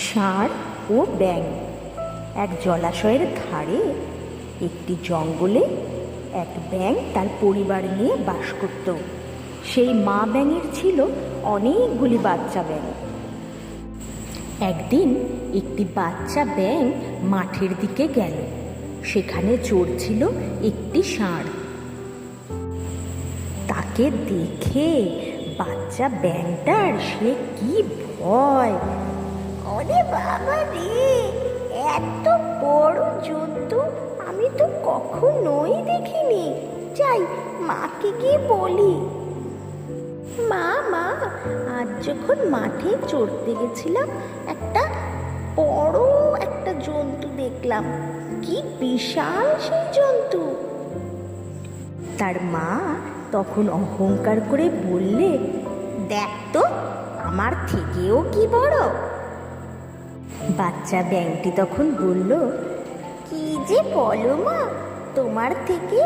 ষাঁড় ও ব্যাঙ। এক জলাশয়ের ধারে একটি জঙ্গলে এক ব্যাঙ তার পরিবার নিয়ে বাস করত। সেই মা ব্যাঙের ছিল অনেকগুলি বাচ্চা ব্যাঙ। একদিন একটি বাচ্চা ব্যাঙ মাঠের দিকে গেল। সেখানে চড়ছিল একটি ষাঁড়। তাকে দেখে বাচ্চা ব্যাংটার সে কি ভয় ওরে বাবা রে, এত বড় জন্তু আমি তো কখনোই দেখিনি। যাই, মাকে গিয়ে বলি। মা মা, আজ যখন মাঠে চড়তে গেছিলাম, একটা বড় একটা জন্তু দেখলাম। কি বিশাল সেই জন্তু! তার মা তখন অহংকার করে বললে, দেখ তো, আমার থেকেও কি বড়? বাচ্চা ব্যাংকটি তখন বলল, কি যে বলো মা, তোমার থেকে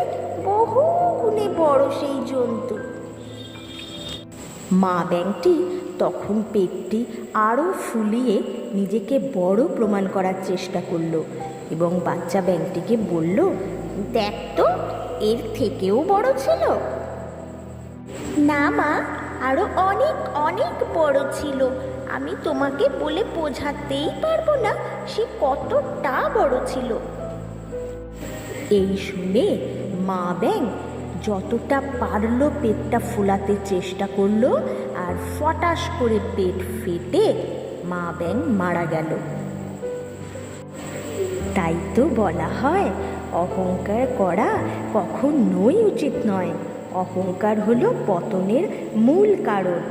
বহু গুণে বড় সেই জন্তু। মা ব্যাংকটি তখন পেটটি আরও ফুলিয়ে নিজেকে বড় প্রমাণ করার চেষ্টা করল এবং বাচ্চা ব্যাংকটিকে বলল, দেখ তো, এর থেকেও বড় ছিল। না মা, আরও অনেক অনেক বড় ছিল। আমি তোমাকে বলে বোঝাতেই পারব না সে কতটা বড় ছিল। এই শুনে মা ব্যাং যতটা পারল পেটটা ফোলাতে চেষ্টা করল আর ফটাস করে পেট ফেটে মা ব্যাং মারা গেল। তাই তো বলা হয়, অহংকার করা কখনোই উচিত নয়। অহংকার হলো পতনের মূল কারণ।